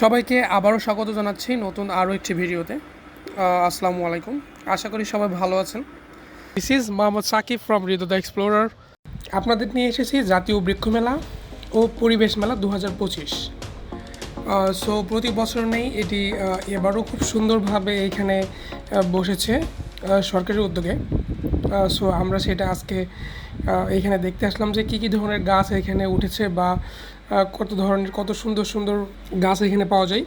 সবাইকে আবারও স্বাগত জানাচ্ছি নতুন আরও একটি ভিডিওতে। আসসালামু আলাইকুম। আশা করি সবাই ভালো আছেন। This is Mohammad Sakib from Rido the explorer আপনাদের নিয়ে এসেছি জাতীয় বৃক্ষ মেলা ও পরিবেশ মেলা দু হাজার পঁচিশ সো প্রতি বছর নেই, এটি এবারও খুব সুন্দরভাবে এখানে বসেছে। সরকারি উদ্যোগে। সো আমরা সেটা আজকে এখানে দেখতে আসলাম যে কী কী ধরনের গাছ এখানে উঠেছে বা কত ধরনের, কত সুন্দর সুন্দর গাছ এখানে পাওয়া যায়।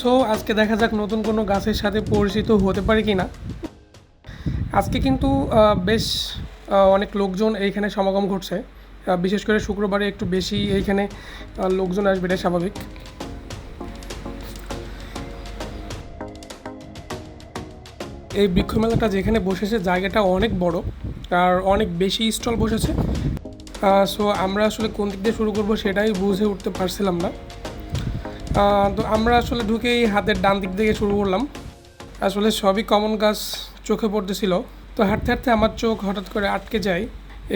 সো আজকে দেখা যাক নতুন কোনো গাছের সাথে পরিচিত হতে পারে কি না আজকে কিন্তু বেশ অনেক লোকজন এইখানে সমাগম ঘটছে। বিশেষ করে শুক্রবারে একটু বেশি এইখানে লোকজন আসবে এটাই স্বাভাবিক। এই বৃক্ষ মেলাটা যেখানে বসেছে জায়গাটা অনেক বড়, আর অনেক বেশি স্টল বসেছে। সো আমরা আসলে কোন দিক দিয়ে শুরু করব সেটাই বুঝে উঠতে পারছিলাম না। তো আমরা আসলে ঢুকেই হাতের ডান দিক থেকে শুরু করলাম। আসলে সবই কমন গাছ চোখে পড়তেছিল। তো হাঁটতে হাঁটতে আমার চোখ হঠাৎ করে আটকে যায়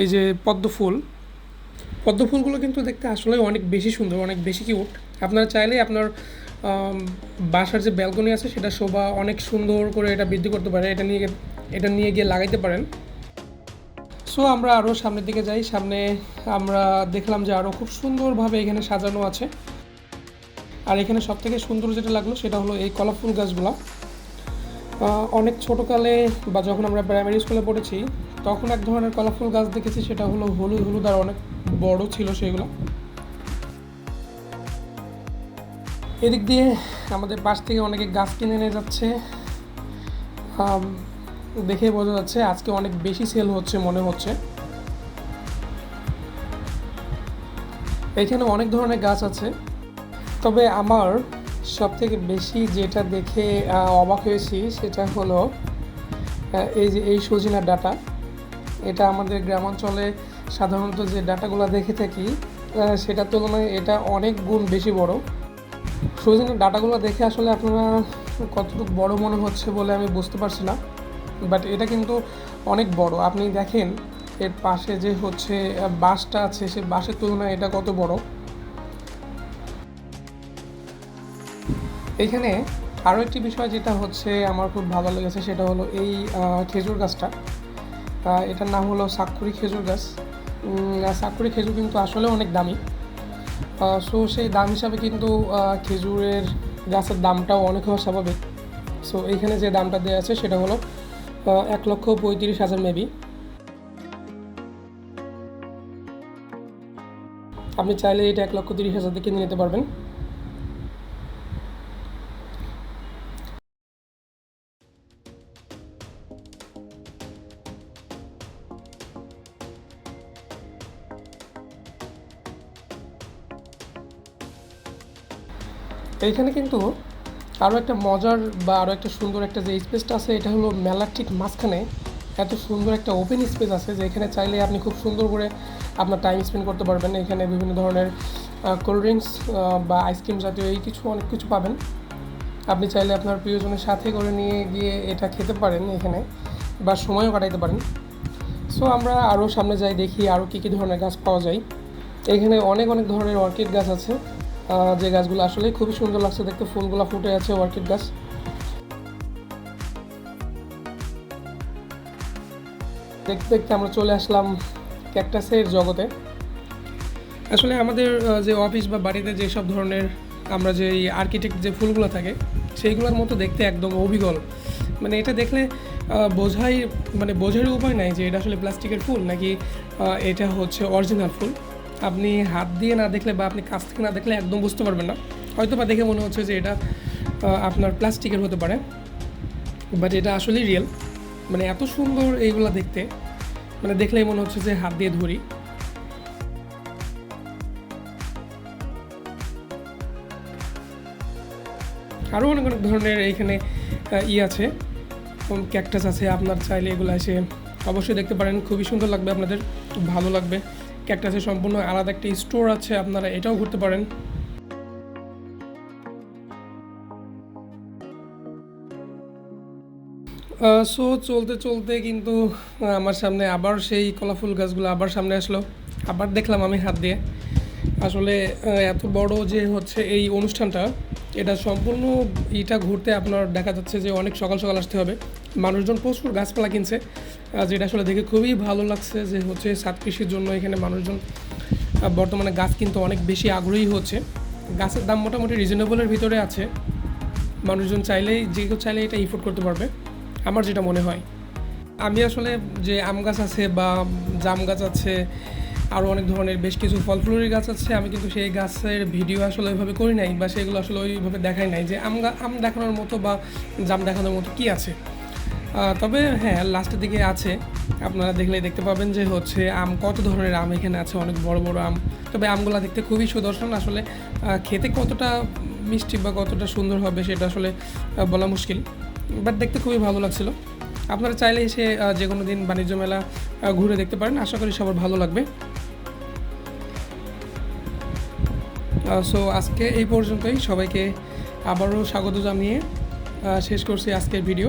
এই যে পদ্ম ফুল। পদ্ম ফুলগুলো কিন্তু দেখতে আসলে অনেক বেশি সুন্দর, অনেক বেশি কিউট আপনারা চাইলেই আপনার বাসার যে ব্যালকনি আছে, সেটা শোভা অনেক সুন্দর করে এটা বৃদ্ধি করতে পারে। এটা নিয়ে এটা নিয়ে গিয়ে লাগাইতে পারেন। সো আমরা আরও সামনের দিকে যাই। সামনে আমরা দেখলাম যে আরও খুব সুন্দরভাবে এখানে সাজানো আছে। আর এখানে সব থেকে সুন্দর যেটা লাগল, সেটা হলো এই কলাফুল গাছগুলো। অনেক ছোটোকালে বা যখন আমরা প্রাইমারি স্কুলে পড়েছি, তখন এক ধরনের কলাফুল গাছ দেখেছি, সেটা হলো হলুদ হলুদ, আর অনেক বড় ছিল সেগুলো এদিক দিয়ে আমাদের পাশ থেকে অনেকে গাছ কিনে নিয়ে যাচ্ছে। দেখে বোঝা যাচ্ছে আজকে অনেক বেশি সেল হচ্ছে মনে হচ্ছে। এখানে অনেক ধরনের গাছ আছে। তবে আমার সব থেকে বেশি যেটা দেখে অবাক হয়েছি সেটা হলো এই যে এই সজিনার ডাটা। এটা আমাদের গ্রামাঞ্চলে সাধারণত যে ডাটাগুলো দেখে থাকি সেটার তুলনায় এটা অনেক গুণ বেশি বড়। সজিনার ডাটাগুলো দেখে আসলে আপনারা কতটুকু বড় মনে হচ্ছে বলে আমি বুঝতে পারছি না। বাট এটা কিন্তু অনেক বড়। আপনি দেখেন, এর পাশে যে হচ্ছে বাঁশটা আছে, সে বাঁশের তুলনায় এটা কত বড়? এইখানে আরও একটি বিষয় যেটা হচ্ছে, আমার খুব ভালো লেগেছে, সেটা হলো এই খেজুর গাছটা। এটার নাম হলো সাক্ষুরি খেজুর গাছ। সাক্ষুরি খেজুর কিন্তু আসলে অনেক দামি। সো সেই দাম হিসাবে কিন্তু খেজুরের গাছের দামটাও অনেক হওয়া স্বাভাবিক সো এইখানে যে দামটা দেওয়া আছে সেটা হলো এক লক্ষ পঁয়ত্রিশ হাজার মেবি আপনি চাইলে এটা এক লক্ষ তিরিশ হাজার কিনে নিতে পারবেন। এইখানে কিন্তু আরও একটা মজার বা আরও একটা সুন্দর একটা যে স্পেসটা আছে, এটা হলো মেলার ঠিক মাঝখানে এত সুন্দর একটা ওপেন স্পেস আছে যেখানে চাইলে আপনি খুব সুন্দর করে আপনার টাইম স্পেন্ড করতে পারবেন। এখানে বিভিন্ন ধরনের কোল্ড ড্রিঙ্কস বা আইসক্রিম জাতীয় এই কিছু অনেক কিছু পাবেন। আপনি চাইলে আপনার প্রিয়জনের সাথে করে নিয়ে গিয়ে এটা খেতে পারেন এখানে বা সময়ও কাটাইতে পারেন। সো আমরা আরও সামনে যাই, দেখি আরও কী কী ধরনের গাছ পাওয়া যায়। এখানে অনেক অনেক ধরনের অর্কিড গাছ আছে। যে গাছগুলো আসলে খুবই সুন্দর লাগছে দেখতে। ফুলগুলো ফুটে আছে অর্কিড গাছ। দেখতে দেখতে আমরা চলে আসলাম ক্যাকটাসের জগতে। আসলে আমাদের যে অফিস বা বাড়িতে যেসব ধরনের আমরা যে আর্কিটেক্ট যে ফুলগুলো থাকে, সেইগুলোর মতো দেখতে একদম অভিগল। মানে এটা দেখলে বোঝাই মানে বোঝার উপায় নাই যে এটা আসলে প্লাস্টিকের ফুল নাকি এটা হচ্ছে অরিজিনাল ফুল। আপনি হাত দিয়ে না দেখলে বা আপনি কাছ থেকে না দেখলে একদম বুঝতে পারবেন না। হয়তো বা দেখে মনে হচ্ছে যে এটা আপনার প্লাস্টিকের হতে পারে বাট এটা আসলেই রিয়েল মানে এত সুন্দর এইগুলো দেখতে মানে দেখলেই মনে হচ্ছে যে হাত দিয়ে ধরি। আরও অনেক অনেক ধরনের এইখানে ই আছে ক্যাকটাস আছে, আপনার চাইলে এগুলো এসে অবশ্যই দেখতে পারেন। খুবই সুন্দর লাগবে আপনাদের, খুব ভালো লাগবে। ক্যাকটাসের সম্পূর্ণ আলাদা একটা স্টোর আছে, আপনারা এটাও ঘুরতে পারেন। সো চলতে চলতে কিন্তু আমার সামনে আবার সেই কলাফুল গাছগুলো আবার সামনে আসলো। আবার দেখলাম আমি হাত দিয়ে। আসলে এত বড় যে হচ্ছে এই অনুষ্ঠানটা, এটা সম্পূর্ণ এটা ঘুরতে আপনার দেখা যাচ্ছে যে অনেক সকাল সকাল আসতে হবে। মানুষজন প্রচুর গাছপালা কিনছে। যেটা আসলে দেখে খুবই ভালো লাগছে যে হচ্ছে সাত কৃষির জন্য এখানে মানুষজন বর্তমানে গাছ কিন্তু অনেক বেশি আগ্রহী হচ্ছে। গাছের দাম মোটামুটি রিজনেবলের ভিতরে আছে। মানুষজন চাইলেই, যে কেউ চাইলে এটা ইফোর্ড করতে পারবে, আমার যেটা মনে হয়। আমি আসলে যে আম গাছ আছে বা জাম গাছ আছে আরও অনেক ধরনের বেশ কিছু ফল ফুলের গাছ আছে, আমি কিন্তু সেই গাছের ভিডিও আসলে ওইভাবে করি নাই বা সেগুলো আসলে ওইভাবে দেখাই নাই যে আম আম দেখানোর মতো বা জাম দেখানোর মতো কী আছে। তবে হ্যাঁ লাস্টের দিকে আছে। আপনারা দেখলেই দেখতে পাবেন যে হচ্ছে আম, কত ধরনের আম এখানে আছে, অনেক বড় বড় আম। তবে আমগুলো দেখতে খুবই সুদর্শন। আসলে খেতে কতটা মিষ্টি বা কতটা সুন্দর হবে সেটা আসলে বলা মুশকিল। বাট দেখতে খুবই ভালো লাগছিল। আপনারা চাইলে এসে যে কোনো দিন বাণিজ্য মেলা ঘুরে দেখতে পারেন। আশা করি সবার ভালো লাগবে। সো আজকে এই পর্যন্তই। সবাইকে আবারও স্বাগত জানিয়ে শেষ করছি আজকের ভিডিও